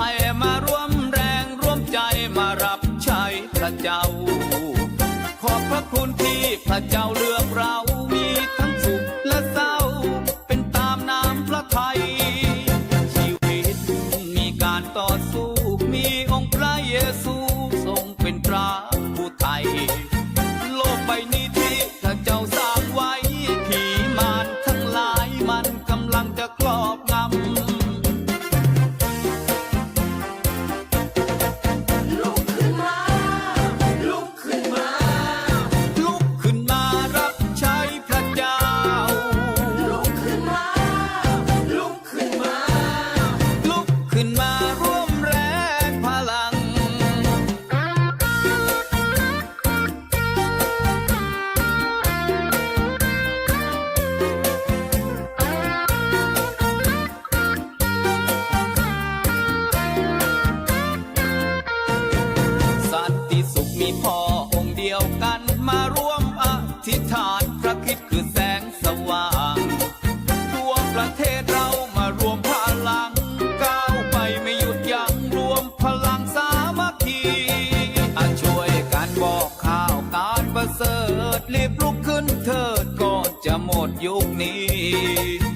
อยมาร่วมแรงร่วมใจมารับใช้พระเจ้า ขอบพระคุณที่พระเจ้าเลือกเรา พ่อองค์เดียวกันมาร่วมอธิษฐานพระคิดคือแสงสว่างทั่วประเทศเรามารวมพลังก้าวไปไม่หยุดยั้งรวมพลังสามัคคีช่วยกันบอกข่าวการประเสริฐรีบลุกขึ้นเถิดก่อนจะหมดยุคนี้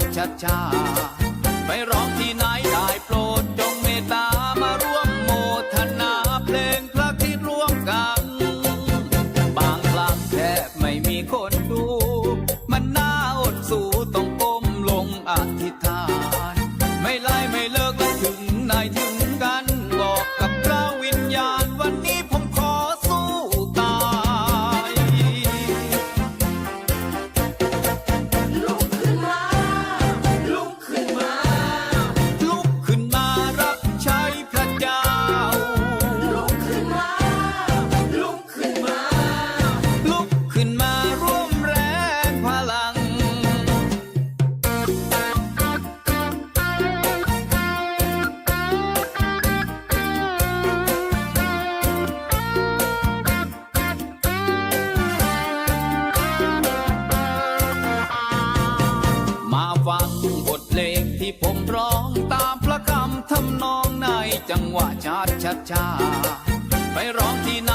ดชชาไปร้องที่ไหนได้โปรดจงเมตตามาร่วมโมทนาเพลงพระที่ร่วมกัน บางครั้งแทบไม่มีคน ที่ผมร้องตามพระคำทำนองในจังหวะชาดชัดชาไปร้องที่ไหน